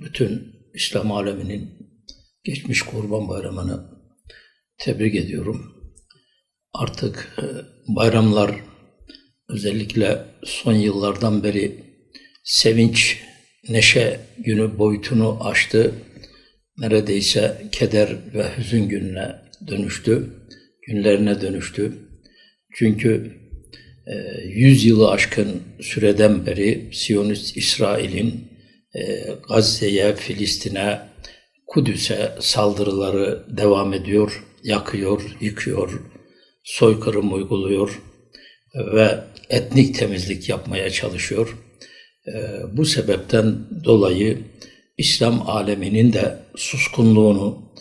bütün İslam aleminin geçmiş Kurban Bayramı'nı tebrik ediyorum. Artık e, bayramlar özellikle son yıllardan beri sevinç, neşe günü boyutunu aştı. Neredeyse keder ve hüzün gününe dönüştü, günlerine dönüştü. Çünkü e, 100 yılı aşkın süreden beri Siyonist İsrail'in e, Gazze'ye, Filistin'e, Kudüs'e saldırıları devam ediyor, yakıyor, yıkıyor, soykırım uyguluyor ve etnik temizlik yapmaya çalışıyor. E, bu sebepten dolayı İslam aleminin de suskunluğunu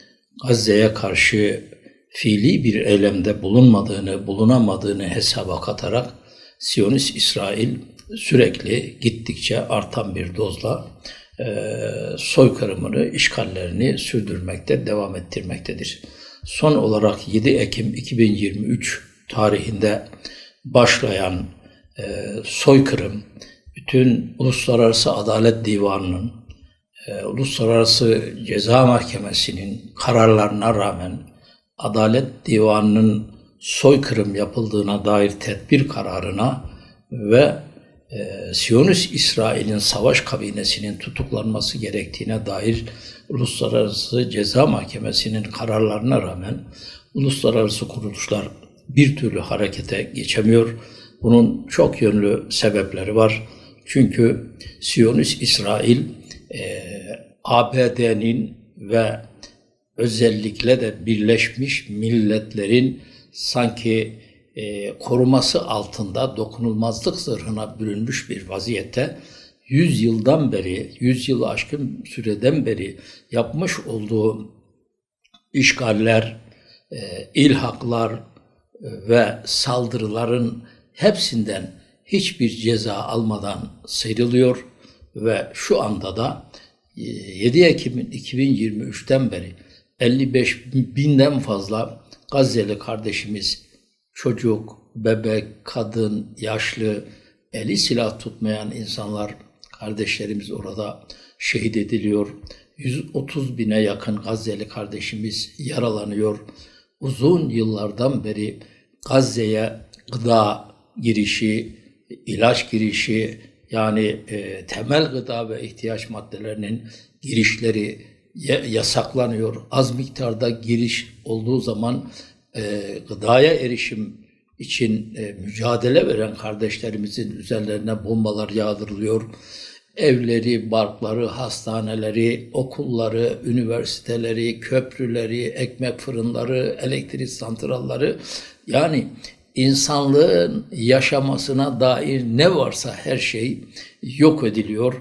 Gazze'ye karşı fiili bir eylemde bulunmadığını, bulunamadığını hesaba katarak Siyonist İsrail sürekli gittikçe artan bir dozla e, soykırımını, işgallerini sürdürmekte, devam ettirmektedir. Son olarak 7 Ekim 2023 tarihinde başlayan e, soykırım, bütün Uluslararası Adalet Divanı'nın, e, Uluslararası Ceza Mahkemesi'nin kararlarına rağmen Adalet Divanı'nın soykırım yapıldığına dair tedbir kararına ve e, Siyonist İsrail'in savaş kabinesinin tutuklanması gerektiğine dair Uluslararası Ceza Mahkemesi'nin kararlarına rağmen uluslararası kuruluşlar bir türlü harekete geçemiyor. Bunun çok yönlü sebepleri var. Çünkü Siyonist İsrail e, ABD'nin ve özellikle de Birleşmiş Milletler'in sanki e, koruması altında dokunulmazlık zırhına bürünmüş bir vaziyette 100 yıldan beri, 100 yılı aşkın süreden beri yapmış olduğu işgaller, e, ilhaklar e, ve saldırıların hepsinden hiçbir ceza almadan sıyrılıyor ve şu anda da 7 Ekim 2023'ten beri 55 binden fazla Gazze'li kardeşimiz çocuk, bebek, kadın, yaşlı, eli silah tutmayan insanlar, kardeşlerimiz orada şehit ediliyor. 130 bine yakın Gazze'li kardeşimiz yaralanıyor. Uzun yıllardan beri Gazze'ye gıda girişi, ilaç girişi, yani e, temel gıda ve ihtiyaç maddelerinin girişleri yasaklanıyor. Az miktarda giriş olduğu zaman e, gıdaya erişim için e, mücadele veren kardeşlerimizin üzerlerine bombalar yağdırılıyor. Evleri, barkları, hastaneleri, okulları, üniversiteleri, köprüleri, ekmek fırınları, elektrik santralları yani insanlığın yaşamasına dair ne varsa her şey yok ediliyor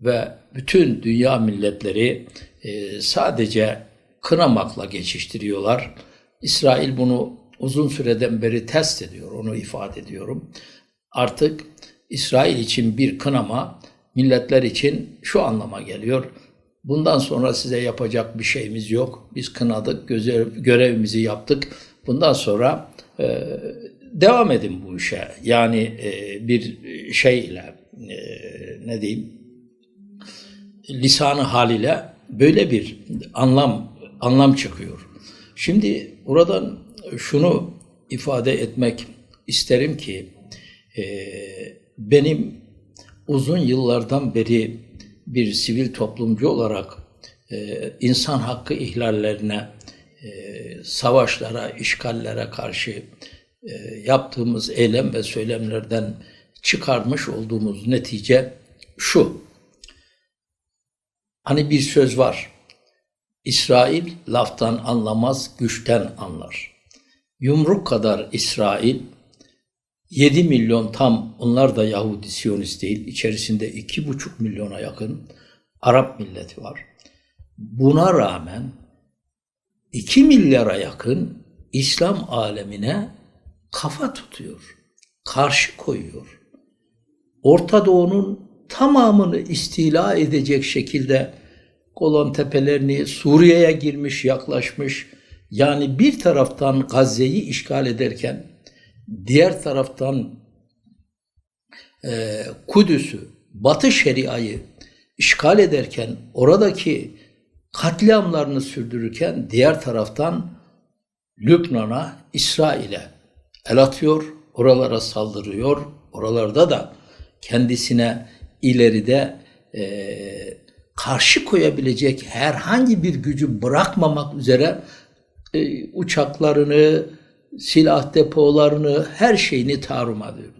ve bütün dünya milletleri e, sadece kınamakla geçiştiriyorlar. İsrail bunu uzun süreden beri test ediyor, onu ifade ediyorum. Artık İsrail için bir kınama milletler için şu anlama geliyor. Bundan sonra size yapacak bir şeyimiz yok. Biz kınadık, görevimizi yaptık. Bundan sonra e, devam edin bu işe. Yani e, bir şeyle e, ne diyeyim lisanı haliyle böyle bir anlam anlam çıkıyor. Şimdi buradan şunu ifade etmek isterim ki e, benim uzun yıllardan beri bir sivil toplumcu olarak e, insan hakkı ihlallerine, e, savaşlara, işgallere karşı e, yaptığımız eylem ve söylemlerden çıkarmış olduğumuz netice şu. Hani bir söz var. İsrail laftan anlamaz, güçten anlar. Yumruk kadar İsrail, 7 milyon tam, onlar da Yahudi Siyonist değil, içerisinde 2,5 milyona yakın Arap milleti var. Buna rağmen 2 milyara yakın İslam alemine kafa tutuyor, karşı koyuyor. Orta Doğu'nun tamamını istila edecek şekilde Golan Tepelerini Suriye'ye girmiş, yaklaşmış. Yani bir taraftan Gazze'yi işgal ederken diğer taraftan e, Kudüs'ü, Batı Şeria'yı işgal ederken oradaki katliamlarını sürdürürken diğer taraftan Lübnan'a, İsrail'e el atıyor, oralara saldırıyor. Oralarda da kendisine ileride eee, karşı koyabilecek herhangi bir gücü bırakmamak üzere e, uçaklarını, silah depolarını, her şeyini tarumar ediyor.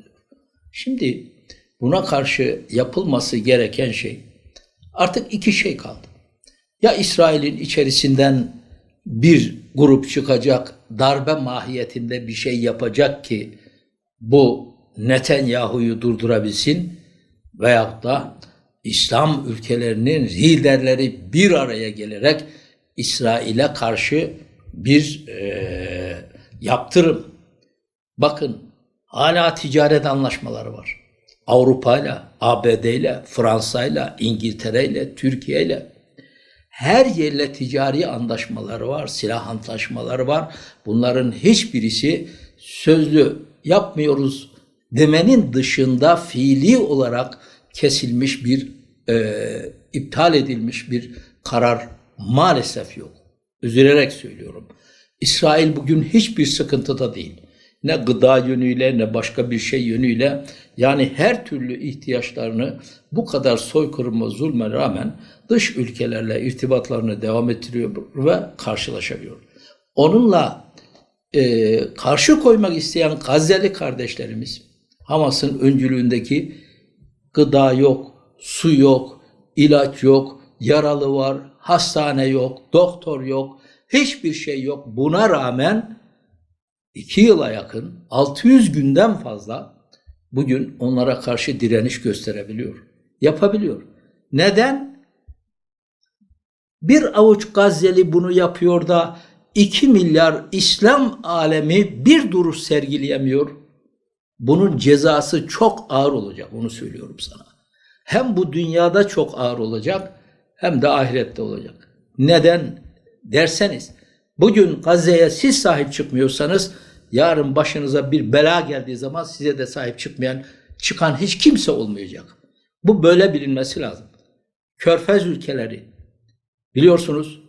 Şimdi buna karşı yapılması gereken şey artık iki şey kaldı. Ya İsrail'in içerisinden bir grup çıkacak, darbe mahiyetinde bir şey yapacak ki bu Netanyahu'yu durdurabilsin veyahut da İslam ülkelerinin liderleri bir araya gelerek İsrail'e karşı bir eee, yaptırım. Bakın hala ticaret anlaşmaları var. Avrupa'yla, ABD'yle, Fransa'yla, İngiltere'yle, Türkiye'yle her yerle ticari anlaşmaları var, silah antlaşmaları var. Bunların hiçbirisi sözlü yapmıyoruz demenin dışında fiili olarak kesilmiş bir, e, iptal edilmiş bir karar maalesef yok. Üzülerek söylüyorum. İsrail bugün hiçbir sıkıntıda değil. Ne gıda yönüyle ne başka bir şey yönüyle yani her türlü ihtiyaçlarını bu kadar soykırıma zulme rağmen dış ülkelerle irtibatlarını devam ettiriyor ve karşılaşabiliyor. Onunla e, karşı koymak isteyen Gazze'li kardeşlerimiz Hamas'ın öncülüğündeki gıda yok, su yok, ilaç yok, yaralı var, hastane yok, doktor yok, hiçbir şey yok. Buna rağmen iki yıla yakın 600 günden fazla bugün onlara karşı direniş gösterebiliyor. Yapabiliyor. Neden? Bir avuç Gazze'li bunu yapıyor da 2 milyar İslam alemi bir duruş sergileyemiyor. Bunun cezası çok ağır olacak onu söylüyorum sana. Hem bu dünyada çok ağır olacak hem de ahirette olacak. Neden derseniz bugün Gazze'ye siz sahip çıkmıyorsanız yarın başınıza bir bela geldiği zaman size de sahip çıkmayan çıkan hiç kimse olmayacak. Bu böyle bilinmesi lazım. Körfez ülkeleri biliyorsunuz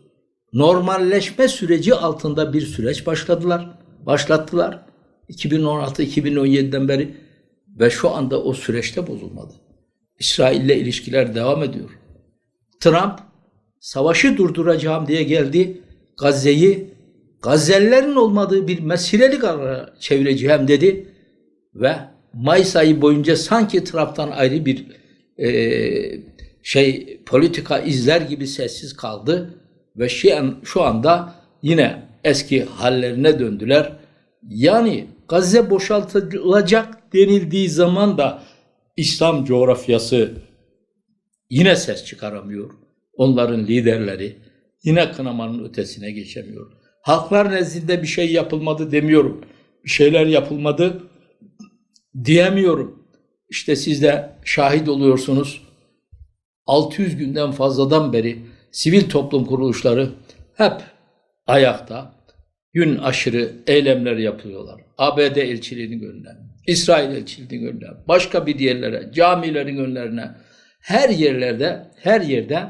normalleşme süreci altında bir süreç başladılar. Başlattılar. 2016-2017'den beri ve şu anda o süreçte bozulmadı. İsrail ile ilişkiler devam ediyor. Trump savaşı durduracağım diye geldi. Gazze'yi Gazze'lilerin olmadığı bir mesirelik alana çevireceğim dedi ve Mayıs ayı boyunca sanki Trump'tan ayrı bir e, şey politika izler gibi sessiz kaldı ve şu, an, şu anda yine eski hallerine döndüler. Yani Gazze boşaltılacak denildiği zaman da İslam coğrafyası yine ses çıkaramıyor. Onların liderleri yine kınamanın ötesine geçemiyor. Halklar nezdinde bir şey yapılmadı demiyorum. Bir şeyler yapılmadı diyemiyorum. İşte siz de şahit oluyorsunuz. 600 günden fazladan beri sivil toplum kuruluşları hep ayakta gün aşırı eylemler yapıyorlar. ABD elçiliğinin önüne, İsrail elçiliğinin önüne, başka bir yerlere, camilerin önlerine, her yerlerde, her yerde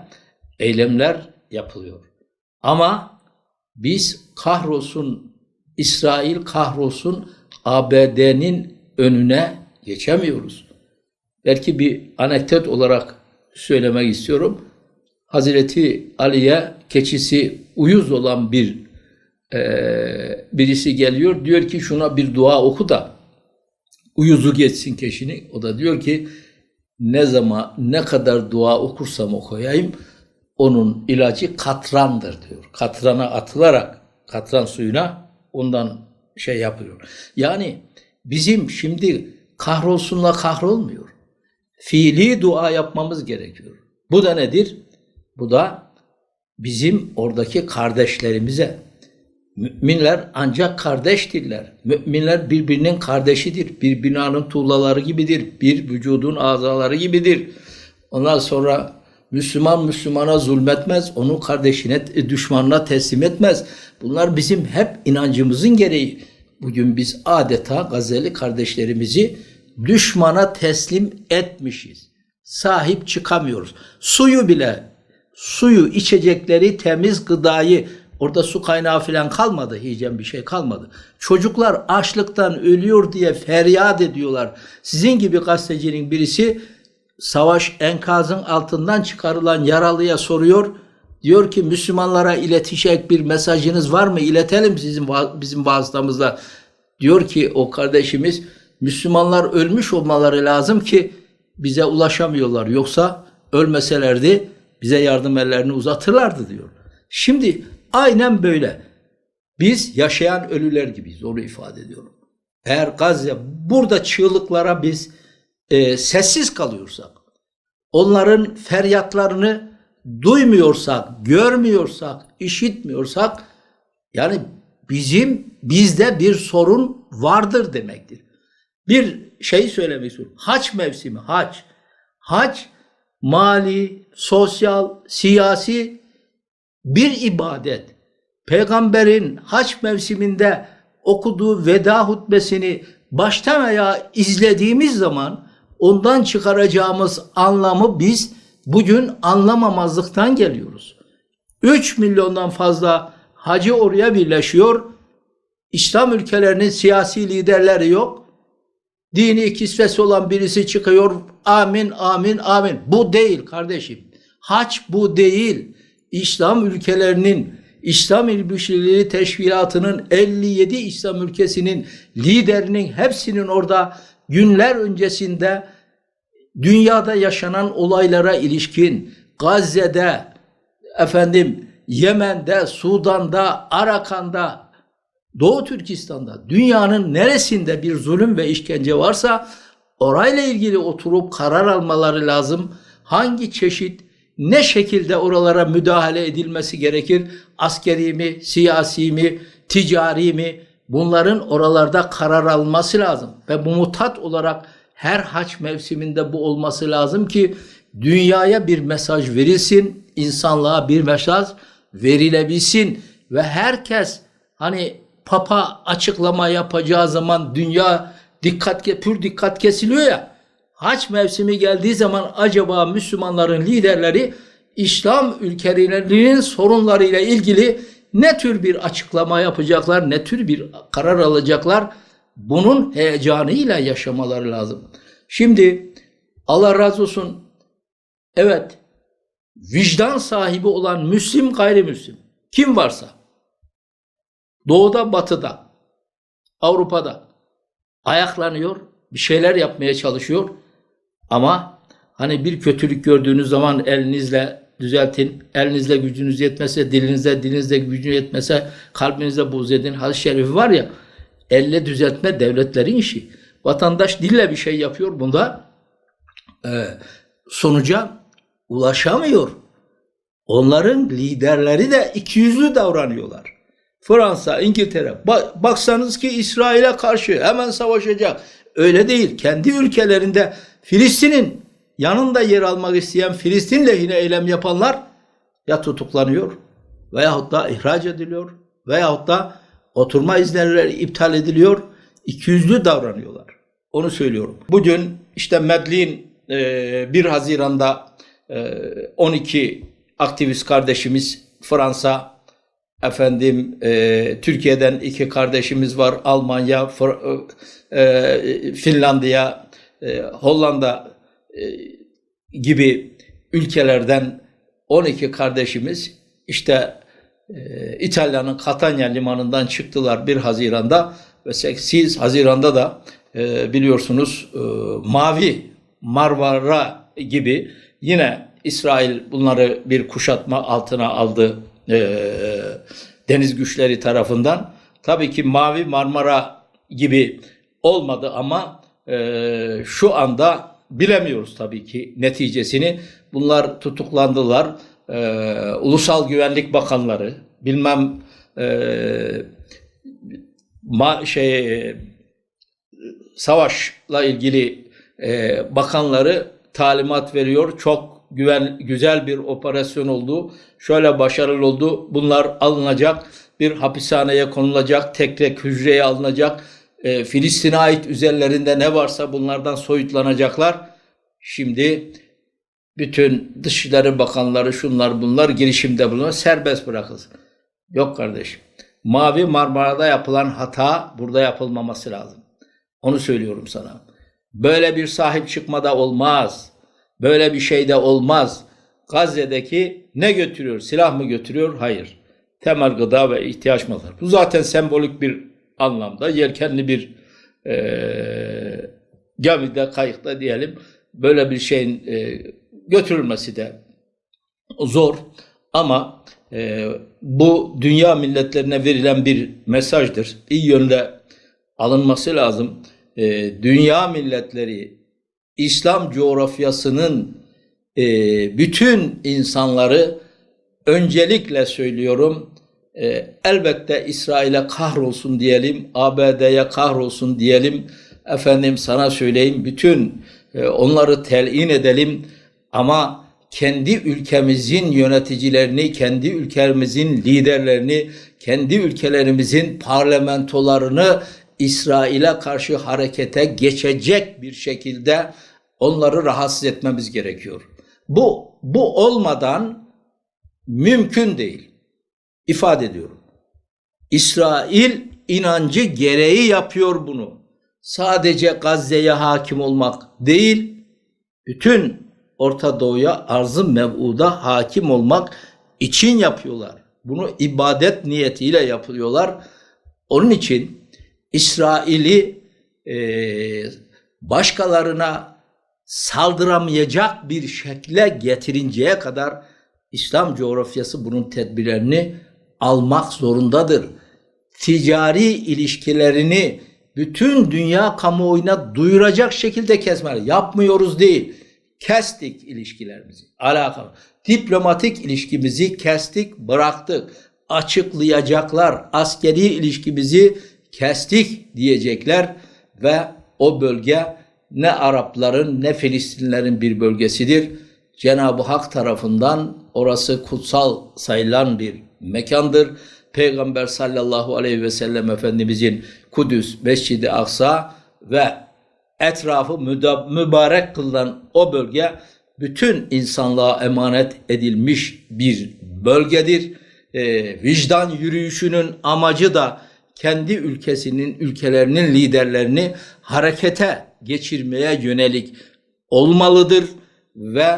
eylemler yapılıyor. Ama biz kahrolsun, İsrail kahrolsun ABD'nin önüne geçemiyoruz. Belki bir anekdot olarak söylemek istiyorum. Hazreti Ali'ye keçisi uyuz olan bir e, birisi geliyor. Diyor ki şuna bir dua oku da uyuzu geçsin keşini. O da diyor ki ne zaman ne kadar dua okursam okuyayım onun ilacı katrandır diyor. Katrana atılarak katran suyuna ondan şey yapıyor. Yani bizim şimdi kahrolsunla kahrolmuyor. Fiili dua yapmamız gerekiyor. Bu da nedir? Bu da bizim oradaki kardeşlerimize Müminler ancak kardeştirler. Müminler birbirinin kardeşidir. Bir binanın tuğlaları gibidir. Bir vücudun azaları gibidir. Ondan sonra Müslüman Müslümana zulmetmez. Onun kardeşine, düşmanına teslim etmez. Bunlar bizim hep inancımızın gereği. Bugün biz adeta Gazeli kardeşlerimizi düşmana teslim etmişiz. sahip çıkamıyoruz. Suyu bile, suyu, içecekleri, temiz gıdayı, orada su kaynağı falan kalmadı, yiyeceğim bir şey kalmadı. Çocuklar açlıktan ölüyor diye feryat ediyorlar. Sizin gibi gazetecinin birisi savaş enkazın altından çıkarılan yaralıya soruyor. Diyor ki Müslümanlara iletecek bir mesajınız var mı? İletelim sizin bizim vasıtamızla. Diyor ki o kardeşimiz Müslümanlar ölmüş olmaları lazım ki bize ulaşamıyorlar. Yoksa ölmeselerdi bize yardım ellerini uzatırlardı diyor. Şimdi aynen böyle. Biz yaşayan ölüler gibiyiz. Onu ifade ediyorum. Eğer Gazze burada çığlıklara biz e, sessiz kalıyorsak, onların feryatlarını duymuyorsak, görmüyorsak, işitmiyorsak yani bizim bizde bir sorun vardır demektir. Bir şey söylemek istiyorum. Haç mevsimi, haç. Haç mali, sosyal, siyasi bir ibadet. Peygamberin haç mevsiminde okuduğu veda hutbesini baştan ayağa izlediğimiz zaman ondan çıkaracağımız anlamı biz bugün anlamamazlıktan geliyoruz. 3 milyondan fazla hacı oraya birleşiyor. İslam ülkelerinin siyasi liderleri yok. Dini kisvesi olan birisi çıkıyor. Amin, amin, amin. Bu değil kardeşim. Haç bu değil. İslam ülkelerinin, İslam İl Müşrikleri Teşkilatı'nın 57 İslam ülkesinin liderinin hepsinin orada günler öncesinde dünyada yaşanan olaylara ilişkin Gazze'de, efendim Yemen'de, Sudan'da, Arakan'da, Doğu Türkistan'da, dünyanın neresinde bir zulüm ve işkence varsa orayla ilgili oturup karar almaları lazım. Hangi çeşit, ne şekilde oralara müdahale edilmesi gerekir? Askeri mi, siyasi mi, ticari mi? Bunların oralarda karar alması lazım. Ve bu mutat olarak her haç mevsiminde bu olması lazım ki dünyaya bir mesaj verilsin, insanlığa bir mesaj verilebilsin ve herkes hani papa açıklama yapacağı zaman dünya dikkat pür dikkat kesiliyor ya. Haç mevsimi geldiği zaman acaba Müslümanların liderleri İslam ülkelerinin sorunlarıyla ilgili ne tür bir açıklama yapacaklar, ne tür bir karar alacaklar? Bunun heyecanıyla yaşamaları lazım. Şimdi Allah razı olsun evet vicdan sahibi olan Müslim gayrimüslim kim varsa doğuda batıda Avrupa'da ayaklanıyor bir şeyler yapmaya çalışıyor ama hani bir kötülük gördüğünüz zaman elinizle düzeltin. Elinizle gücünüz yetmese, dilinizle, dilinizle gücünüz yetmese, kalbinizle buğz edin. Hadis-i şerifi var ya, elle düzeltme devletlerin işi. Vatandaş dille bir şey yapıyor bunda e, sonuca ulaşamıyor. Onların liderleri de ikiyüzlü davranıyorlar. Fransa, İngiltere. Ba- baksanız ki İsrail'e karşı hemen savaşacak. Öyle değil. Kendi ülkelerinde Filistin'in yanında yer almak isteyen Filistin lehine eylem yapanlar ya tutuklanıyor veyahut da ihraç ediliyor veyahut da oturma izinleri iptal ediliyor. İkiyüzlü davranıyorlar. Onu söylüyorum. Bugün işte Medlin e, 1 Haziran'da e, 12 aktivist kardeşimiz Fransa, efendim e, Türkiye'den iki kardeşimiz var. Almanya, Fr- e, Finlandiya, e, Hollanda e, gibi ülkelerden 12 kardeşimiz işte e, İtalya'nın Catania limanından çıktılar 1 Haziran'da ve 8 Haziran'da da e, biliyorsunuz e, Mavi Marmara gibi yine İsrail bunları bir kuşatma altına aldı e, deniz güçleri tarafından. Tabii ki Mavi Marmara gibi olmadı ama e, şu anda bilemiyoruz tabii ki neticesini. Bunlar tutuklandılar. E, Ulusal Güvenlik Bakanları, bilmem e, ma, şey savaşla ilgili e, bakanları talimat veriyor. Çok güven güzel bir operasyon oldu. Şöyle başarılı oldu. Bunlar alınacak, bir hapishaneye konulacak, tek tek hücreye alınacak. E, Filistin'e ait üzerlerinde ne varsa bunlardan soyutlanacaklar. Şimdi bütün Dışişleri Bakanları şunlar bunlar girişimde bulunuyor serbest bırakılsın. Yok kardeşim. Mavi Marmara'da yapılan hata burada yapılmaması lazım. Onu söylüyorum sana. Böyle bir sahip çıkmada olmaz. Böyle bir şeyde olmaz. Gazze'deki ne götürüyor? Silah mı götürüyor? Hayır. Temel gıda ve ihtiyaç malları. Bu zaten sembolik bir anlamda yelkenli bir eee gemide, kayıkta diyelim böyle bir şeyin e, götürülmesi de zor. Ama e, bu dünya milletlerine verilen bir mesajdır. İyi yönde alınması lazım. E, dünya milletleri İslam coğrafyasının e, bütün insanları öncelikle söylüyorum e, elbette İsrail'e kahrolsun diyelim, ABD'ye kahrolsun diyelim. Efendim sana söyleyeyim bütün e, onları telin edelim ama kendi ülkemizin yöneticilerini, kendi ülkemizin liderlerini, kendi ülkelerimizin parlamentolarını İsrail'e karşı harekete geçecek bir şekilde onları rahatsız etmemiz gerekiyor. Bu bu olmadan mümkün değil. İfade ediyorum. İsrail inancı gereği yapıyor bunu. Sadece Gazze'ye hakim olmak değil, bütün Orta Doğu'ya arzı mev'uda hakim olmak için yapıyorlar. Bunu ibadet niyetiyle yapıyorlar. Onun için İsrail'i e, başkalarına saldıramayacak bir şekle getirinceye kadar İslam coğrafyası bunun tedbirlerini almak zorundadır. Ticari ilişkilerini bütün dünya kamuoyuna duyuracak şekilde kesmeli. Yapmıyoruz değil. Kestik ilişkilerimizi. Alakalı. Diplomatik ilişkimizi kestik, bıraktık. Açıklayacaklar. Askeri ilişkimizi kestik diyecekler ve o bölge ne Arapların ne Filistinlerin bir bölgesidir. Cenab-ı Hak tarafından orası kutsal sayılan bir mekandır. Peygamber sallallahu aleyhi ve sellem Efendimizin Kudüs, Mescid-i Aksa ve etrafı mübarek kılınan o bölge bütün insanlığa emanet edilmiş bir bölgedir. Ee, vicdan yürüyüşünün amacı da kendi ülkesinin, ülkelerinin liderlerini harekete geçirmeye yönelik olmalıdır ve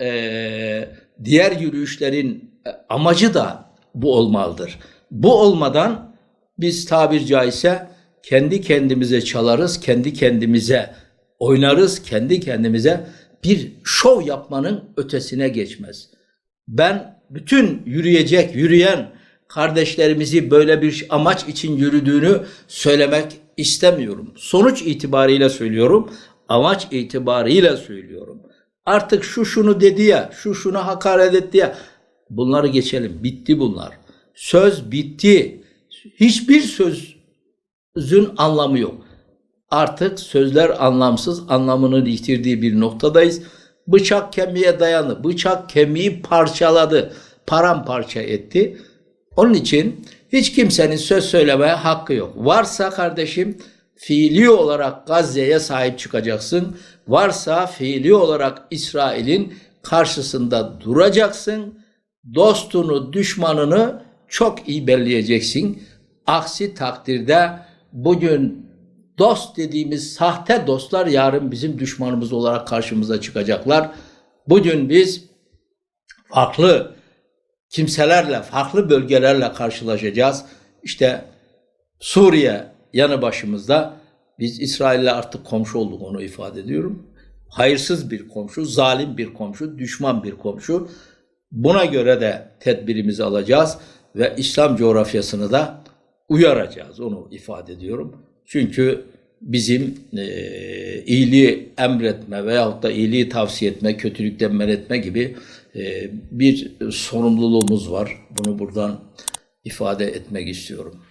e, diğer yürüyüşlerin e, amacı da bu olmalıdır. Bu olmadan biz tabir caizse kendi kendimize çalarız, kendi kendimize oynarız, kendi kendimize bir şov yapmanın ötesine geçmez. Ben bütün yürüyecek, yürüyen kardeşlerimizi böyle bir amaç için yürüdüğünü söylemek istemiyorum. Sonuç itibariyle söylüyorum, amaç itibariyle söylüyorum. Artık şu şunu dedi ya, şu şuna hakaret etti ya. Bunları geçelim. Bitti bunlar. Söz bitti. Hiçbir sözün anlamı yok. Artık sözler anlamsız, anlamını yitirdiği bir noktadayız. Bıçak kemiğe dayandı. Bıçak kemiği parçaladı. Paramparça etti. Onun için hiç kimsenin söz söylemeye hakkı yok. Varsa kardeşim fiili olarak Gazze'ye sahip çıkacaksın. Varsa fiili olarak İsrail'in karşısında duracaksın. Dostunu, düşmanını çok iyi belleyeceksin. Aksi takdirde bugün dost dediğimiz sahte dostlar yarın bizim düşmanımız olarak karşımıza çıkacaklar. Bugün biz farklı kimselerle, farklı bölgelerle karşılaşacağız. İşte Suriye yanı başımızda biz İsrail'le artık komşu olduk onu ifade ediyorum. Hayırsız bir komşu, zalim bir komşu, düşman bir komşu. Buna göre de tedbirimizi alacağız ve İslam coğrafyasını da uyaracağız onu ifade ediyorum. Çünkü bizim e, iyiliği emretme veyahut da iyiliği tavsiye etme, kötülükten men etme gibi bir sorumluluğumuz var. Bunu buradan ifade etmek istiyorum.